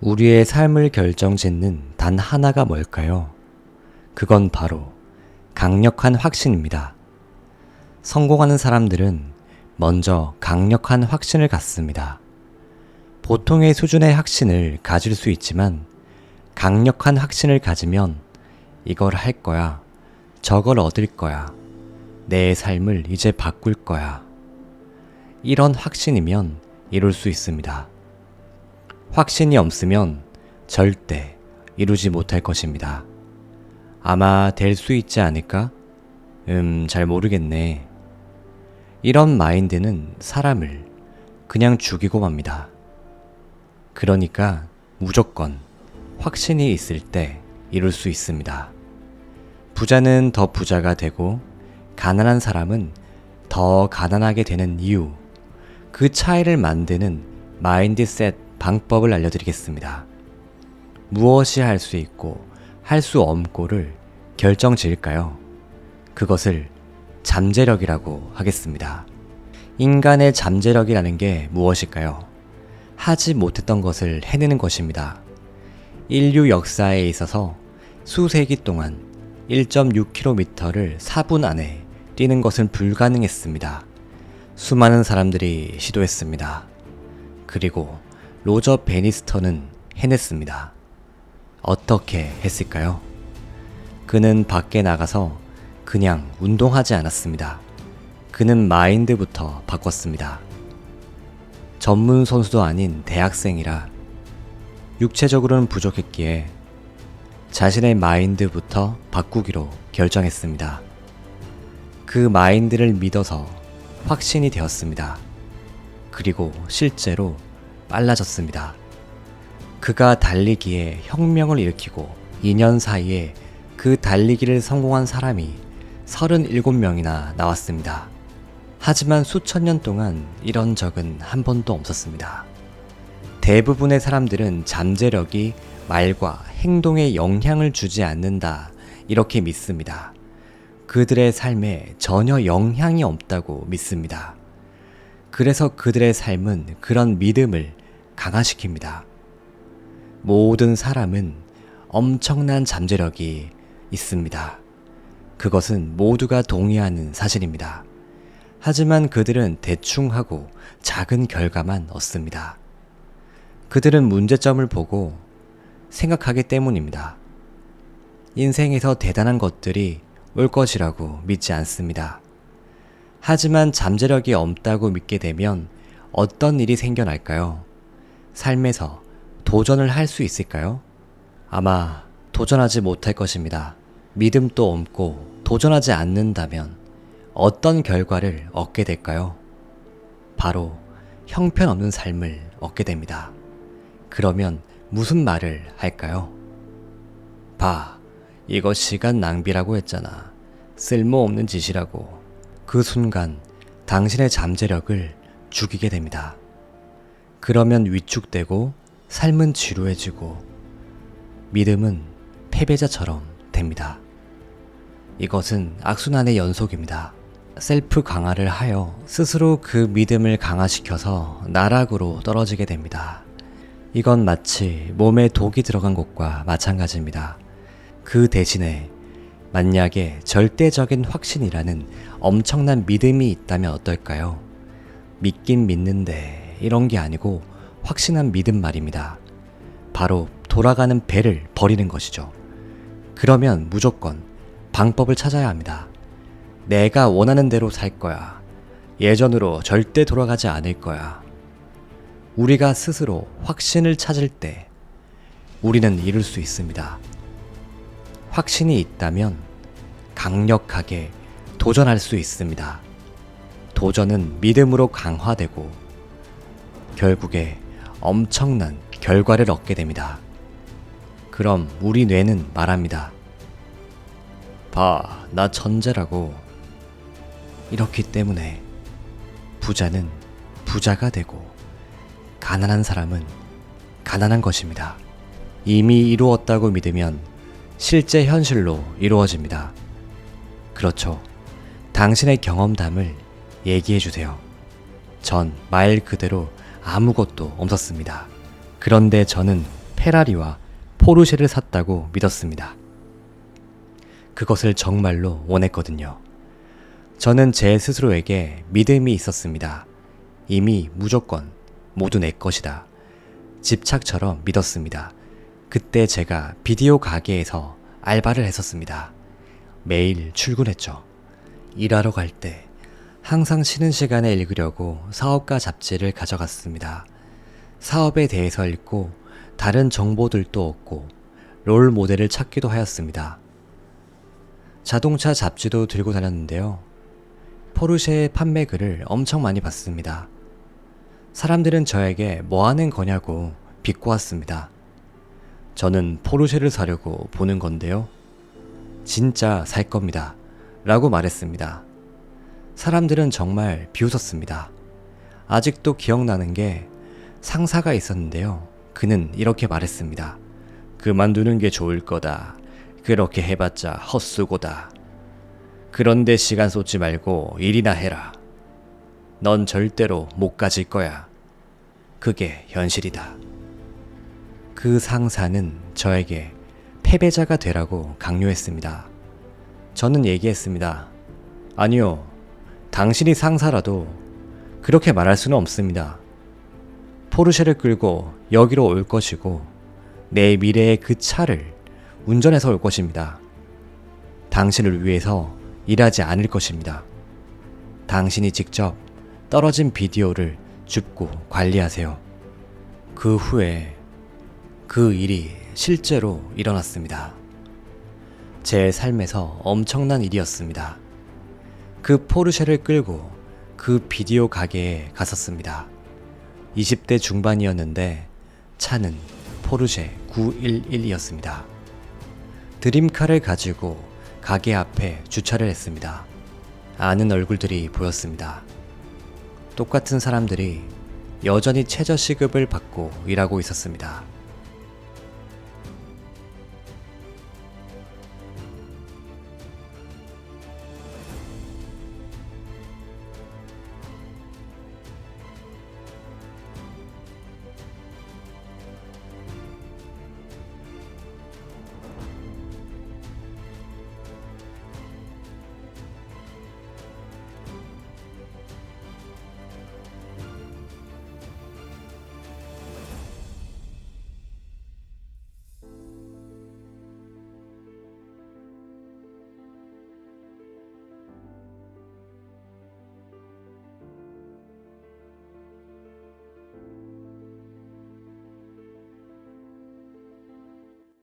우리의 삶을 결정짓는 단 하나가 뭘까요? 그건 바로 강력한 확신입니다. 성공하는 사람들은 먼저 강력한 확신을 갖습니다. 보통의 수준의 확신을 가질 수 있지만 강력한 확신을 가지면 이걸 할 거야. 저걸 얻을 거야. 내 삶을 이제 바꿀 거야. 이런 확신이면 이룰 수 있습니다. 확신이 없으면 절대 이루지 못할 것입니다. 아마 될 수 있지 않을까? 음, 잘 모르겠네. 이런 마인드는 사람을 그냥 죽이고 맙니다. 그러니까 무조건 확신이 있을 때 이룰 수 있습니다. 부자는 더 부자가 되고 가난한 사람은 더 가난하게 되는 이유, 그 차이를 만드는 마인드셋 방법을 알려드리겠습니다. 무엇이 할 수 있고 할 수 없고를 결정 지을까요? 그것을 잠재력이라고 하겠습니다. 인간의 잠재력이라는 게 무엇일까요? 하지 못했던 것을 해내는 것입니다. 인류 역사에 있어서 수세기 동안 1.6km를 4분 안에 뛰는 것은 불가능했습니다. 수많은 사람들이 시도했습니다. 그리고 로저 베니스터는 해냈습니다. 어떻게 했을까요? 그는 밖에 나가서 그냥 운동하지 않았습니다. 그는 마인드부터 바꿨습니다. 전문 선수도 아닌 대학생이라 육체적으로는 부족했기에 자신의 마인드부터 바꾸기로 결정했습니다. 그 마인드를 믿어서 확신이 되었습니다. 그리고 실제로 빨라졌습니다. 그가 달리기에 혁명을 일으키고 2년 사이에 그 달리기를 성공한 사람이 37명이나 나왔습니다. 하지만 수천 년 동안 이런 적은 한 번도 없었습니다. 대부분의 사람들은 잠재력이 말과 행동에 영향을 주지 않는다. 이렇게 믿습니다. 그들의 삶에 전혀 영향이 없다고 믿습니다. 그래서 그들의 삶은 그런 믿음을 강화시킵니다. 모든 사람은 엄청난 잠재력이 있습니다. 그것은 모두가 동의하는 사실입니다. 하지만 그들은 대충 하고 작은 결과만 얻습니다. 그들은 문제점을 보고 생각하기 때문입니다. 인생에서 대단한 것들이 올 것이라고 믿지 않습니다. 하지만 잠재력이 없다고 믿게 되면 어떤 일이 생겨날까요? 삶에서 도전을 할 수 있을까요? 아마 도전하지 못할 것입니다. 믿음도 없고 도전하지 않는다면 어떤 결과를 얻게 될까요? 바로 형편없는 삶을 얻게 됩니다. 그러면 무슨 말을 할까요? 봐, 이거 시간 낭비라고 했잖아. 쓸모없는 짓이라고. 그 순간 당신의 잠재력을 죽이게 됩니다. 그러면 위축되고 삶은 지루해지고 믿음은 패배자처럼 됩니다. 이것은 악순환의 연속입니다. 셀프 강화를 하여 스스로 그 믿음을 강화시켜서 나락으로 떨어지게 됩니다. 이건 마치 몸에 독이 들어간 것과 마찬가지입니다. 그 대신에 만약에 절대적인 확신이라는 엄청난 믿음이 있다면 어떨까요? 믿긴 믿는데 이런 게 아니고 확신한 믿음 말입니다. 바로 돌아가는 배를 버리는 것이죠. 그러면 무조건 방법을 찾아야 합니다. 내가 원하는 대로 살 거야. 예전으로 절대 돌아가지 않을 거야. 우리가 스스로 확신을 찾을 때 우리는 이룰 수 있습니다. 확신이 있다면 강력하게 도전할 수 있습니다. 도전은 믿음으로 강화되고 결국에 엄청난 결과를 얻게 됩니다. 그럼 우리 뇌는 말합니다. 봐, 나 천재라고. 이렇기 때문에 부자는 부자가 되고 가난한 사람은 가난한 것입니다. 이미 이루었다고 믿으면 실제 현실로 이루어집니다. 그렇죠. 당신의 경험담을 얘기해 주세요. 전 말 그대로 아무것도 없었습니다. 그런데 저는 페라리와 포르쉐를 샀다고 믿었습니다. 그것을 정말로 원했거든요. 저는 제 스스로에게 믿음이 있었습니다. 이미 무조건 모두 내 것이다. 집착처럼 믿었습니다. 그때 제가 비디오 가게에서 알바를 했었습니다. 매일 출근했죠. 일하러 갈 때 항상 쉬는 시간에 읽으려고 사업가 잡지를 가져갔습니다. 사업에 대해서 읽고 다른 정보들도 얻고 롤 모델을 찾기도 하였습니다. 자동차 잡지도 들고 다녔는데요. 포르쉐의 판매 글을 엄청 많이 봤습니다. 사람들은 저에게 뭐 하는 거냐고 비꼬았습니다. 저는 포르쉐를 사려고 보는 건데요. 진짜 살 겁니다. 라고 말했습니다. 사람들은 정말 비웃었습니다. 아직도 기억나는 게 상사가 있었는데요. 그는 이렇게 말했습니다. 그만두는 게 좋을 거다. 그렇게 해봤자 헛수고다. 그런데 시간 쏟지 말고 일이나 해라. 넌 절대로 못 가질 거야. 그게 현실이다. 그 상사는 저에게 패배자가 되라고 강요했습니다. 저는 얘기했습니다. 아니요. 당신이 상사라도 그렇게 말할 수는 없습니다. 포르쉐를 끌고 여기로 올 것이고 내 미래의 그 차를 운전해서 올 것입니다. 당신을 위해서 일하지 않을 것입니다. 당신이 직접 떨어진 비디오를 줍고 관리하세요. 그 후에 그 일이 실제로 일어났습니다. 제 삶에서 엄청난 일이었습니다. 그 포르쉐를 끌고 그 비디오 가게에 갔었습니다. 20대 중반이었는데 차는 포르쉐 911이었습니다. 드림카를 가지고 가게 앞에 주차를 했습니다. 아는 얼굴들이 보였습니다. 똑같은 사람들이 여전히 최저 시급을 받고 일하고 있었습니다.